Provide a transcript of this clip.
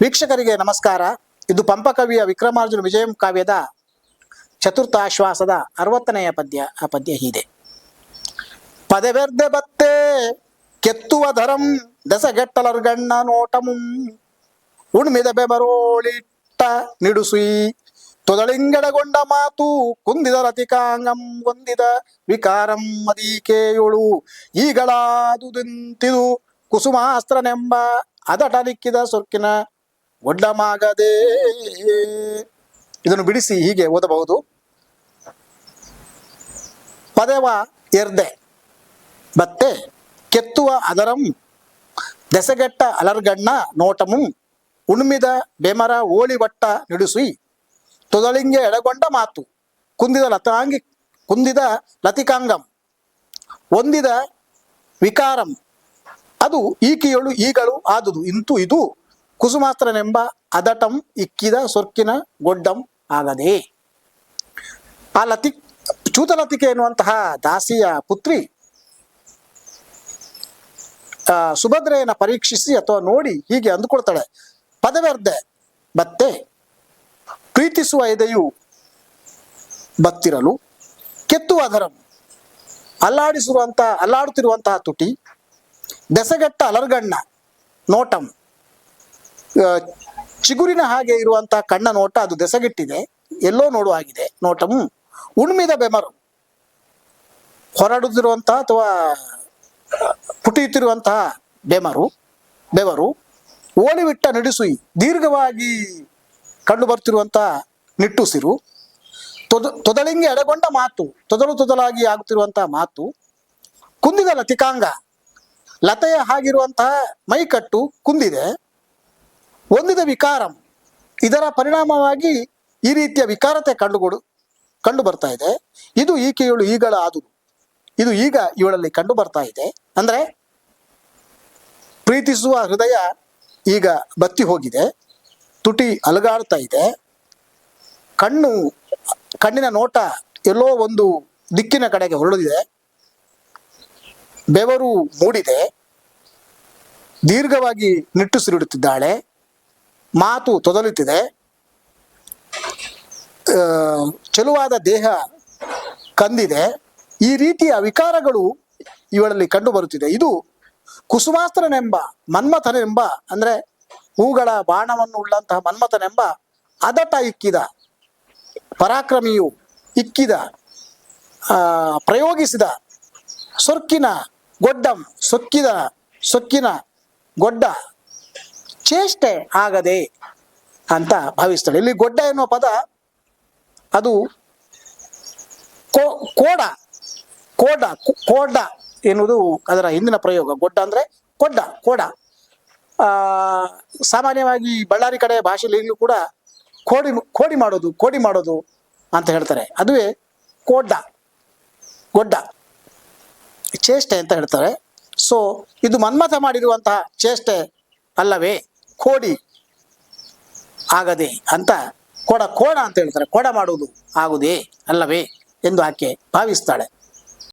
ವೀಕ್ಷಕರಿಗೆ ನಮಸ್ಕಾರ. ಇದು ಪಂಪಕವಿಯ ವಿಕ್ರಮಾರ್ಜುನ ವಿಜಯಂ ಕಾವ್ಯದ ಚತುರ್ಥಾಶ್ವಾಸದ ಅರವತ್ತನೆಯ ಪದ್ಯ. ಆ ಪದ್ಯ ಹೀದೆ ಪದವೆರ್ದೆ ಬತ್ತೆ, ಕೆತ್ತುವ ಧರಂ ದಸಗೆಟ್ಟಲರ್ಗಣ್ಣ ನೋಟಮುಂ, ಉಣ್ಮಿದ ಬೆಬರೋಳಿಟ್ಟ ನಿಡುಸುಯಿ, ತೊದಳಿಂಗಡಗೊಂಡ ಮಾತು ಕುಂದಿದ ರತಿಕಾಂಗಂ ಹೊಂದಿದ ವಿಕಾರಂ ಮದೀಕೆಯೊಳು, ಈಗಳಾದುದಿಂತಿದು ಕುಸುಮಾಸ್ತ್ರನೆಂಬ ಅದಟಲಿಕ್ಕಿದ ಸೊರ್ಕಿನ ಒಡ್ಡಮಾಗದೆ. ಇದನ್ನು ಬಿಡಿಸಿ ಹೀಗೆ ಓದಬಹುದು. ಪದವ ಎರ್ದೆ. ಮತ್ತೆ ಕೆತ್ತುವ ಅದರಂ. ದೆಸಗೆಟ್ಟ ಅಲರ್ಗಣ್ಣ ನೋಟಮು. ಉಣ್ಮಿದ ಬೆಮರ ಓಳಿವಟ್ಟ ನಿಡುಸುಯಿ. ತೊದಳಿಂಗೆ ಎಡಗೊಂಡ ಮಾತು. ಕುಂದಿದ ಲತಾಂಗಿ, ಕುಂದಿದ ಲತಿಕಾಂಗಂ. ಹೊಂದಿದ ವಿಕಾರಂ. ಅದು ಈಕಿಯಳು ಈಗಳು ಆದುದು. ಇಂತು ಇದು ಕುಸುಮಾಸ್ತ್ರನೆಂಬ ಅದಟಂ ಇಕ್ಕಿದ ಸೊರ್ಕಿನ ಗೊಡ್ಡಂ ಆಗದೆ. ಆ ಲತಿ ಚೂತಲತಿಕೆ ಎನ್ನುವಂತಹ ದಾಸಿಯ ಪುತ್ರಿ ಸುಭದ್ರೆಯನ್ನ ಪರೀಕ್ಷಿಸಿ ಅಥವಾ ನೋಡಿ ಹೀಗೆ ಅಂದುಕೊಳ್ತಾಳೆ ಪದವ್ಯರ್ಧೆ ಬತ್ತೆ, ಪ್ರೀತಿಸುವ ಎದೆಯು ಬತ್ತಿರಲು, ಕೆತ್ತುವ ಅದರಂ ಅಲ್ಲಾಡಿಸಿರುವಂತಹ ಅಲ್ಲಾಡುತ್ತಿರುವಂತಹ ತುಟಿ, ದೆಸಗೆಟ್ಟ ಅಲರ್ಗಣ್ಣ, ನೋಟಂ ಚಿಗುರಿನ ಹಾಗೆ ಇರುವಂತಹ ಕಣ್ಣ ನೋಟ ಅದು ದೆಸಗಿಟ್ಟಿದೆ. ಎಲ್ಲೋ ನೋಡುವಾಗಿದೆ ನೋಟಂ ಉಣ್ಮಿದ ಬೆಮರು. ಹೊರಡುತ್ತಿರುವಂತಹ ಅಥವಾ ಪುಟಿಯುತ್ತಿರುವಂತಹ ಬೆಮರು, ಬೆವರು ಓಳಿವಿಟ್ಟ ನಡೆಸು ದೀರ್ಘವಾಗಿ ಕಂಡು ಬರ್ತಿರುವಂತಹ ನಿಟ್ಟುಸಿರು, ತೊದ, ತೊದಲಿಂಗೆ ಎಡಗೊಂಡ ಮಾತು, ತೊದಲು ತೊದಲಾಗಿ ಆಗುತ್ತಿರುವಂತಹ ಮಾತು, ಕುಂದಿದ ಲತಿಕಾಂಗ, ಲತೆಯ ಹಾಗಿರುವಂತಹ ಮೈಕಟ್ಟು ಕುಂದಿದೆ. ಹೊಂದಿದ ವಿಕಾರಂ. ಇದರ ಪರಿಣಾಮವಾಗಿ ಈ ರೀತಿಯ ವಿಕಾರತೆ ಕಂಡುಕೊಡು ಕಂಡು ಬರ್ತಾ ಇದೆ ಇದು ಈಕೆಯಳು ಈಗಳ ಆದುದು. ಇದು ಈಗ ಇವಳಲ್ಲಿ ಕಂಡು ಬರ್ತಾ ಇದೆ ಅಂದ್ರೆ ಪ್ರೀತಿಸುವ ಹೃದಯ ಈಗ ಬತ್ತಿ ಹೋಗಿದೆ. ತುಟಿ ಅಲಗಾಡ್ತಾ ಇದೆ. ಕಣ್ಣು, ಕಣ್ಣಿನ ನೋಟ ಎಲ್ಲೋ ಒಂದು ದಿಕ್ಕಿನ ಕಡೆಗೆ ಹೊರಳಿದೆ ಬೆವರು ಮೂಡಿದೆ. ದೀರ್ಘವಾಗಿ ನಿಟ್ಟುಸಿರಿಡುತ್ತಿದ್ದಾಳೆ. ಮಾತು ತೊದಲುತ್ತಿದೆ ಚೆಲುವಾದ ದೇಹ ಕಂದಿದೆ. ಈ ರೀತಿಯ ವಿಕಾರಗಳು ಇವಳಲ್ಲಿ ಕಂಡು ಬರುತ್ತಿದೆ ಇದು ಕುಸುಮಾಸ್ತ್ರನೆಂಬ ಮನ್ಮಥನೆಂಬ ಅಂದ್ರೆ ಹೂಗಳ ಬಾಣವನ್ನು ಉಳ್ಳಂತಹ ಮನ್ಮಥನೆಂಬ ಅದಟ ಇಕ್ಕಿದ, ಪರಾಕ್ರಮಿಯು ಇಕ್ಕಿದ ಪ್ರಯೋಗಿಸಿದ ಸೊರ್ಕಿನ ಗೊಡ್ಡಂ ಸೊಕ್ಕಿದ ಸೊಕ್ಕಿನ ಗೊಡ್ಡ ಚೇಷ್ಟೆ ಆಗದೆ ಅಂತ ಭಾವಿಸ್ತಾಳೆ. ಇಲ್ಲಿ ಗೊಡ್ಡ ಎನ್ನುವ ಪದ ಅದು ಕೋಡ ಕೋಡ ಕೋಡ ಎನ್ನುವುದು ಅದರ ಹಿಂದಿನ ಪ್ರಯೋಗ. ಗೊಡ್ಡ ಅಂದ್ರೆ ಕೊಡ್ಡ, ಕೋಡ. ಆ, ಸಾಮಾನ್ಯವಾಗಿ ಬಳ್ಳಾರಿ ಕಡೆ ಭಾಷೆಯಲ್ಲಿ ಕೂಡ ಕೋಡಿ ಕೋಡಿ ಮಾಡೋದು ಕೋಡಿ ಮಾಡೋದು ಅಂತ ಹೇಳ್ತಾರೆ. ಅದುವೇ ಕೋಡ್ಡ, ಗೊಡ್ಡ. ಚೇಷ್ಟೆ ಅಂತ ಹೇಳ್ತಾರೆ. ಸೊ ಇದು ಮನ್ಮಥ ಮಾಡಿರುವಂತಹ ಚೇಷ್ಟೆ ಅಲ್ಲವೇ? ಕೋಡಿ ಆಗದೆ ಅಂತ ಕೊಡ ಕೋಣ ಅಂತ ಹೇಳ್ತಾರೆ. ಕೊಡ ಮಾಡುವುದು ಆಗುದೇ ಅಲ್ಲವೇ ಎಂದು ಆಕೆ ಭಾವಿಸ್ತಾಳೆ.